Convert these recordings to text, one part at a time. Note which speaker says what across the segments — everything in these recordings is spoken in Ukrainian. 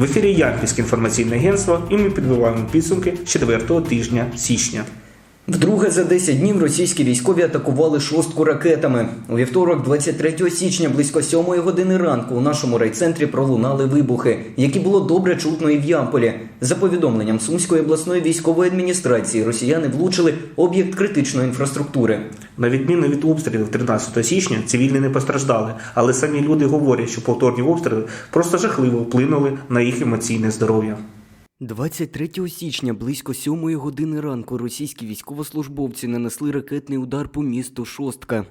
Speaker 1: В ефірі Ямпільське інформаційне агентство, і ми підбиваємо підсумки четвертого тижня січня.
Speaker 2: Вдруге за 10 днів російські військові атакували шостку ракетами. У вівторок, 23 січня, близько 7 години ранку, у нашому райцентрі пролунали вибухи, які було добре чутно і в Ямполі. За повідомленням Сумської обласної військової адміністрації, росіяни влучили об'єкт критичної інфраструктури.
Speaker 1: На відміну від обстрілів 13 січня, цивільні не постраждали, але самі люди говорять, що повторні обстріли просто жахливо вплинули на їх емоційне здоров'я.
Speaker 2: 23 січня близько 7 години ранку російські військовослужбовці нанесли ракетний удар по місту Шостка.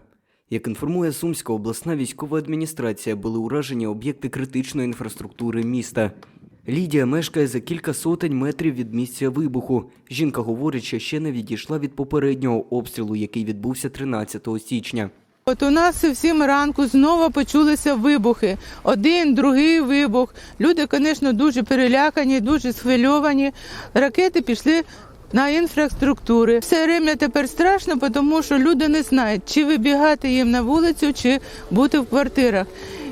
Speaker 2: Як інформує Сумська обласна військова адміністрація, були уражені об'єкти критичної інфраструктури міста. Лідія мешкає за кілька сотень метрів від місця вибуху. Жінка говорить, що ще не відійшла від попереднього обстрілу, який відбувся 13 січня.
Speaker 3: От у нас в сім ранку знову почулися вибухи. Один, другий вибух. Люди, звісно, дуже перелякані, дуже схвильовані. Ракети пішли на інфраструктури. Все время тепер страшно, тому що люди не знають, чи вибігати їм на вулицю, чи бути в квартирах.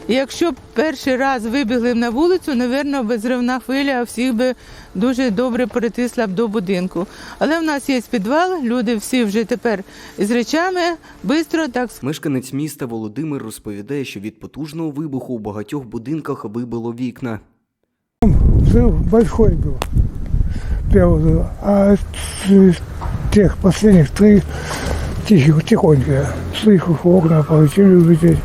Speaker 3: І якщо б перший раз вибігли б на вулицю, напевно, безривна хвиля, а всіх би дуже добре притисла б до будинку. Але в нас є підвал, люди всі вже тепер з речами швидко так
Speaker 2: Мешканець міста Володимир розповідає, що від потужного вибуху у багатьох будинках вибило вікна.
Speaker 4: Взрыв большой был. Первый взрыв. А с тех последних три тихих, тихонько. Слышу, что окна полетели улететь.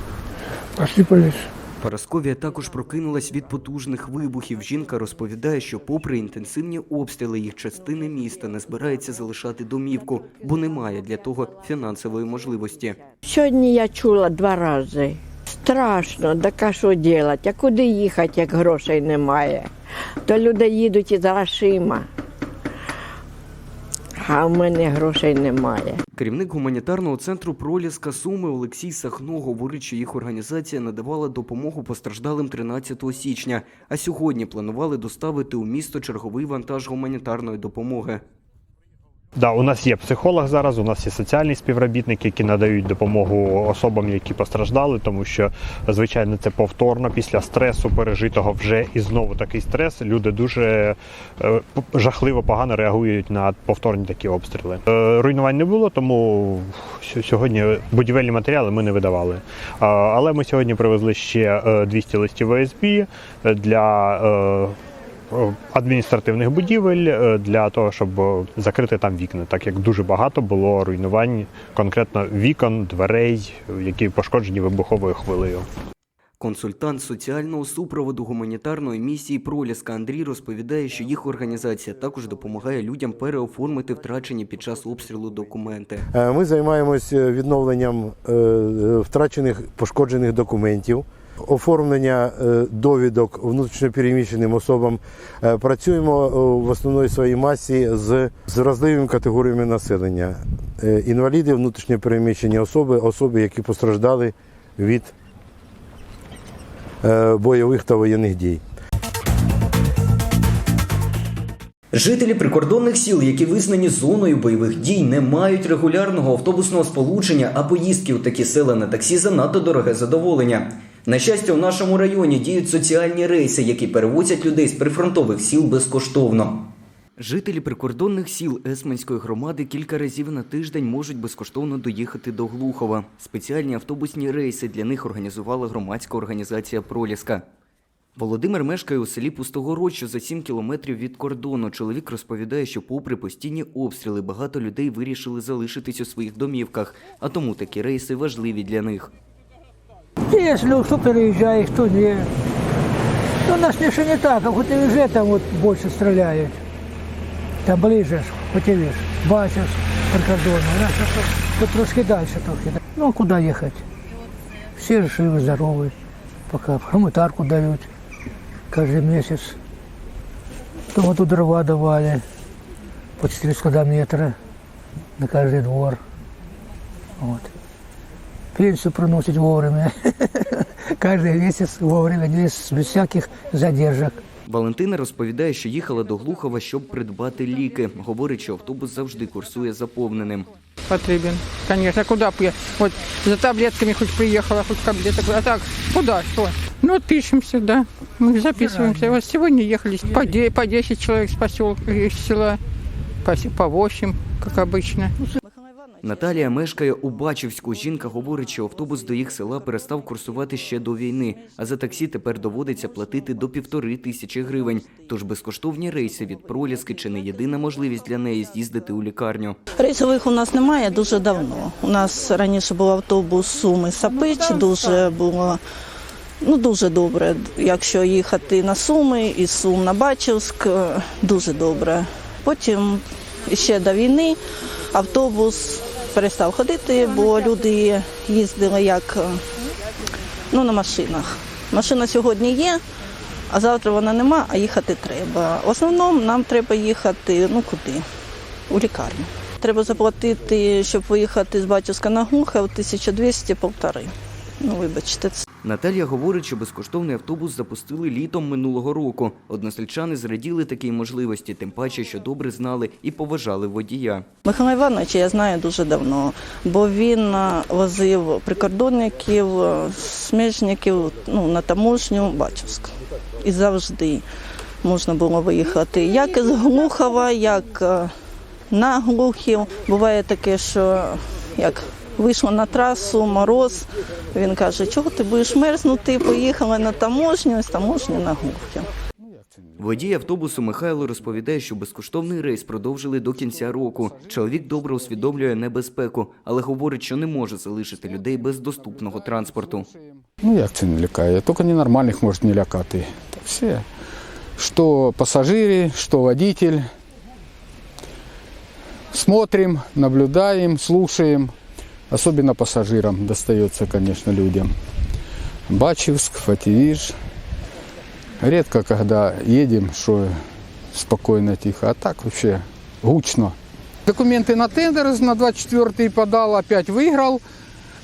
Speaker 4: Посыпались.
Speaker 2: Парасковія також прокинулась від потужних вибухів. Жінка розповідає, що, попри інтенсивні обстріли, їх частини міста не збирається залишати домівку, бо немає для того фінансової можливості.
Speaker 5: Сьогодні я чула два рази. Страшно, так що робити? А куди їхати, як грошей немає? То люди їдуть із грошима. А в мене грошей немає.
Speaker 2: Керівник гуманітарного центру Проліска Суми Олексій Сахно говорить, що їх організація надавала допомогу постраждалим 13 січня, а сьогодні планували доставити у місто черговий вантаж гуманітарної допомоги.
Speaker 6: Да, у нас є психолог зараз, у нас є соціальні співробітники, які надають допомогу особам, які постраждали, тому що звичайно це повторно після стресу пережитого вже і знову такий стрес. Люди дуже е, жахливо погано реагують на повторні такі обстріли. Е, руйнувань не було, тому сьогодні будівельні матеріали ми не видавали. Але ми сьогодні привезли ще е, 200 листів ОСБ для. Е, адміністративних будівель е, для того, щоб е, закрити там вікна, так як дуже багато було руйнувань конкретно вікон, дверей, які пошкоджені вибуховою хвилею.
Speaker 2: Консультант соціального супроводу гуманітарної місії Проліска Андрій розповідає, що їх організація також допомагає людям переоформити втрачені під час обстрілу документи.
Speaker 7: Ми займаємося відновленням втрачених пошкоджених документів, оформлення е, довідок внутрішньопереміщеним особам. Е, Працюємо е, в основній своїй масі з з вразливими категоріями населення: інваліди, внутрішньопереміщені особи, особи, які постраждали від бойових та воєнних дій.
Speaker 2: Жителі прикордонних сіл, які визнані зоною бойових дій, не мають регулярного автобусного сполучення, а поїздки у такі села на таксі занадто дороге задоволення. На щастя, у нашому районі діють соціальні рейси, які перевозять людей з прифронтових сіл безкоштовно. Жителі прикордонних сіл Есменської громади кілька разів на тиждень можуть безкоштовно доїхати до Глухова. Спеціальні автобусні рейси для них організувала громадська організація Проліска. Володимир мешкає у селі Пустогород, за 7 кілометрів від кордону. Чоловік розповідає, що попри постійні обстріли багато людей вирішили залишитись у своїх домівках, а тому такі рейси важливі для них.
Speaker 4: Если кто переезжает, кто нет. Ну, нас еще не так, а хоть и уже там вот больше стреляют. Там ближе, хоть и видишь, бачишь, прикордонно. У нас это тут трошки дальше трохи. Ну, а куда ехать? Все живы, здоровы, пока гуманитарку дают каждый месяц. То вот тут дрова давали по 400 метра на каждый двор. Вот. Пенсию приносить вовремя. Каждый месяц вовремя, без, без всяких задержек.
Speaker 2: Валентина розповідає, що їхала до Глухова, щоб придбати ліки. Говорить, що автобус завжди курсує заповненим.
Speaker 8: потребен. Конечно, куда б я? Вот за таблетками хоть приехала, хоть таблеток. А так, куда, что? Ну, вот пишемся, да. Мы записываемся. Вот сегодня ехали по, де- по 10 человек с поселка, из села, по, с- по 8, как обычно.
Speaker 2: Наталія мешкає у Бачівську. Жінка говорить, що автобус до їх села перестав курсувати ще до війни, а за таксі тепер доводиться платити до півтори тисячі гривень. Тож безкоштовні рейси від проліски чи не єдина можливість для неї з'їздити у лікарню.
Speaker 9: Рейсових у нас немає дуже давно. У нас раніше був автобус Суми Сапич, дуже було ну дуже добре. Якщо їхати на Суми і Сум на Бачівськ, е, дуже добре. Потім ще до війни автобус перестав ходити, бо люди їздили як е, ну, на машинах. Машина сьогодні є, а завтра вона нема, а їхати треба. В основному нам треба їхати ну куди? У лікарню. Треба заплатити, щоб виїхати з Батьківська на Глухов, 1200 полтори. Ну, вибачте, це
Speaker 2: Наталія говорить, що безкоштовний автобус запустили літом минулого року. Односельчани зраділи такій можливості, тим паче, що добре знали і поважали водія.
Speaker 9: Михайла Івановича я знаю дуже давно, бо він е, возив прикордонників, е, сміжників ну, на таможню Бачівськ. І завжди можна було виїхати як із Глухова, як е, на Глухів. Буває таке, що як вийшло на трасу, мороз. Він каже, чого ти будеш мерзнути? Поїхали на таможню, з таможні на Глухів.
Speaker 2: Водій автобусу Михайло розповідає, що безкоштовний рейс продовжили до кінця року. Чоловік добре усвідомлює небезпеку, але говорить, що не може залишити людей без доступного транспорту.
Speaker 10: Ну як це не лякає? Тільки ненормальних може не лякати. Та все. Що пасажири, що водитель. Смотрим, наблюдаем, слушаем. Особенно пассажирам достается, конечно, людям. Бачевск, Фативиш. Редко, когда едем, что спокойно, тихо. А так вообще гучно. Документы на тендер на 24-й подал, опять выиграл.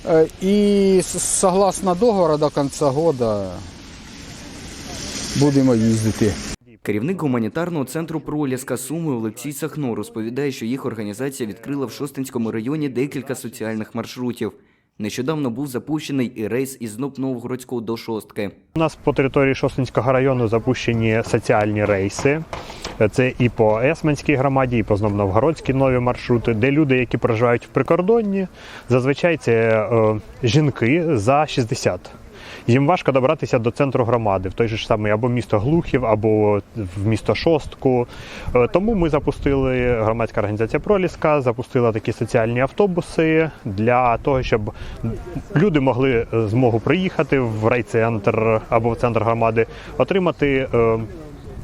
Speaker 10: Э, И с- согласно договору до конца года будемо їздити.
Speaker 2: Керівник гуманітарного центру проліска Суми Олексій Сахно розповідає, що їх організація відкрила в Шостинському районі декілька соціальних маршрутів. Нещодавно був запущений і рейс із Зноб-Новгородського до Шостки.
Speaker 6: У нас по території Шостинського району запущені соціальні рейси. Це і по Есменській громаді, і по Знобновгородській нові маршрути, де люди, які проживають в прикордонні, зазвичай це е, жінки за 60. Їм важко добратися до центру громади, в той же ж самий або місто Глухів, або в місто Шостку. Е, Тому ми запустили громадська організація Проліска, запустила такі соціальні автобуси для того, щоб люди могли е, змогу приїхати в райцентр або в центр громади, отримати.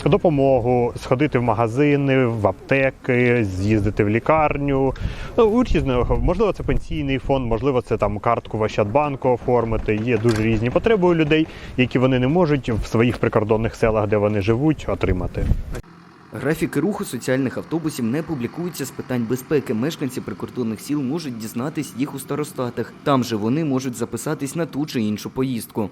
Speaker 6: Допомогу сходити в магазини, в аптеки, з'їздити в лікарню. Ну, у різного, можливо, це пенсійний фонд, можливо, це там картку в Ощадбанку оформити. Є дуже різні потреби у людей, які вони не можуть в своїх прикордонних селах, де вони живуть, отримати.
Speaker 2: Графіки руху соціальних автобусів не публікуються з питань безпеки. Мешканці прикордонних сіл можуть дізнатись їх у старостатах. Там же вони можуть записатись на ту чи іншу поїздку.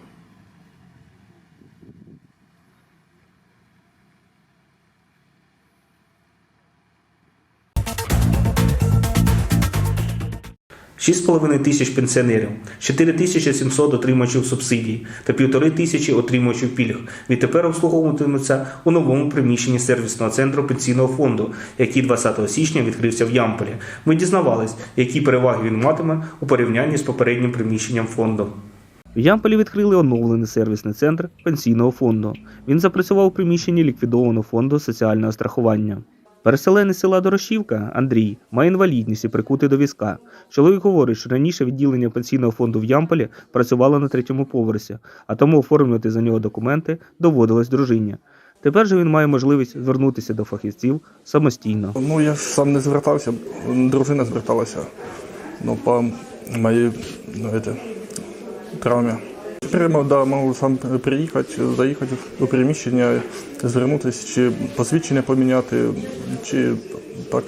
Speaker 1: Шість з половиною тисяч пенсіонерів, 4700 отримувачів субсидій та півтори тисячі отримувачів пільг відтепер обслуговуватимуться у новому приміщенні сервісного центру пенсійного фонду, який 20 січня відкрився в Ямполі. Ми дізнавались, які переваги він матиме у порівнянні з попереднім приміщенням фонду. В Ямполі відкрили оновлений сервісний центр пенсійного фонду. Він запрацював у приміщенні ліквідованого фонду соціального страхування. Переселенець села Дорошівка Андрій має інвалідність і прикутий до візка. Чоловік говорить, що раніше відділення пенсійного фонду в Ямполі працювало на третьому поверсі, а тому оформлювати за нього документи доводилось дружині. Тепер же він має можливість звернутися до фахівців самостійно.
Speaker 11: Ну, я сам не звертався, дружина зверталася. Ну, по моїй ну, травмі. Прямо да, можу сам приїхати, заїхати у приміщення, звернутися, чи посвідчення поміняти, чи так,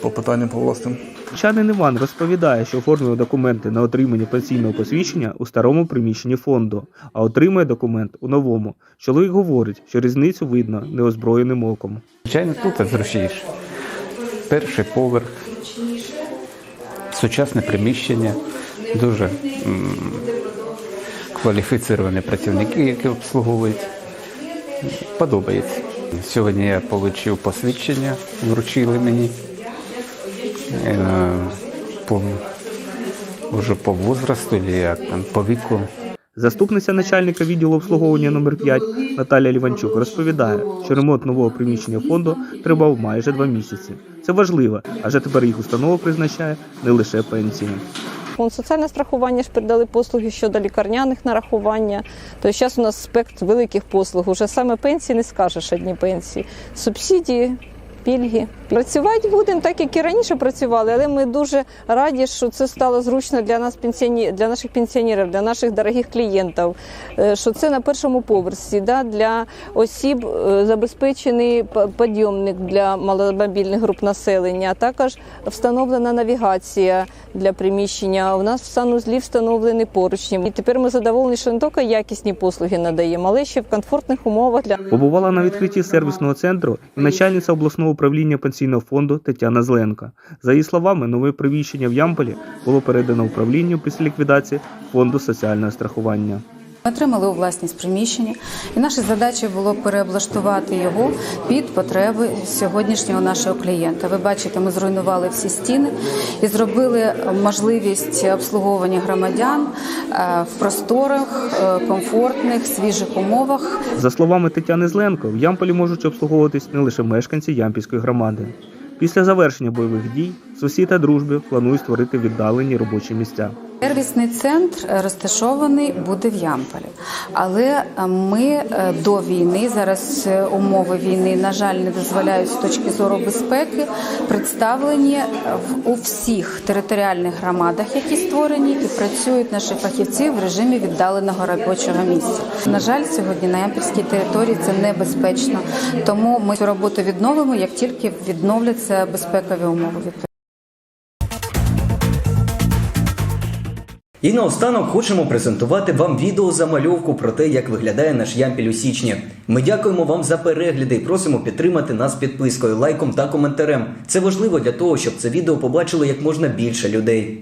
Speaker 11: по питанням по власним.
Speaker 1: Чанин Іван розповідає, що оформив документи на отримання пенсійного посвідчення у старому приміщенні фонду, а отримує документ у новому. Чоловік говорить, що різницю видно неозброєним оком.
Speaker 12: Звичайно, тут зручніше. Перший поверх, сучасне приміщення, дуже кваліфіціровані працівники, які обслуговують. Подобається. Сьогодні я отримав посвідчення, вручили мені. Е, По, вже по возрасту, чи як там, по віку.
Speaker 1: Заступниця начальника відділу обслуговування номер 5 Наталя Ліванчук розповідає, що ремонт нового приміщення фонду тривав майже два місяці. Це важливо, адже тепер їх установа призначає не лише пенсії.
Speaker 13: Фонд соціальне страхування ж передали послуги щодо лікарняних нарахування. Тобто зараз у нас спектр великих послуг. Уже саме пенсії не скажеш одні пенсії. Субсидії, пільги. Працювати будемо так, як і раніше працювали, але ми дуже раді, що це стало зручно для нас пенсіонерів, для наших пенсіонерів, для наших дорогих клієнтів. Е, Що це на першому поверсі да, для осіб е, забезпечений підйомник для маломобільних груп населення, а також встановлена навігація для приміщення. У нас в санузлі встановлені поручні. І тепер ми задоволені, що не тільки якісні послуги надаємо, але ще в комфортних умовах для
Speaker 1: Побувала на відкритті сервісного центру начальниця обласного управління пенсійного фонду Тетяна Зленка. За її словами, нове приміщення в Ямполі було передано управлінню після ліквідації фонду соціального страхування.
Speaker 14: Ми отримали у власність приміщення, і наша задача було переоблаштувати його під потреби сьогоднішнього нашого клієнта. Ви бачите, ми зруйнували всі стіни і зробили можливість обслуговування громадян е, в просторих, е, комфортних, свіжих умовах.
Speaker 1: За словами Тетяни Зленко, в Ямполі можуть обслуговуватись не лише мешканці Ямпільської громади. Після завершення бойових дій сусід та дружби планують створити віддалені робочі місця.
Speaker 14: Сервісний центр е, розташований буде в Ямполі, але е, ми е, до війни зараз умови війни на жаль не дозволяють з точки зору безпеки представлені в у всіх територіальних громадах, які створені, і працюють наші фахівці в режимі віддаленого робочого місця. На жаль, сьогодні на ямпільській території це небезпечно, тому ми цю роботу відновимо як тільки відновляться безпекові умови.
Speaker 2: І наостанок хочемо презентувати вам відеозамальовку про те, як виглядає наш ямпіль у січні. Ми дякуємо вам за перегляди і просимо підтримати нас підпискою, лайком та коментарем. Це важливо для того, щоб це відео побачило як можна більше людей.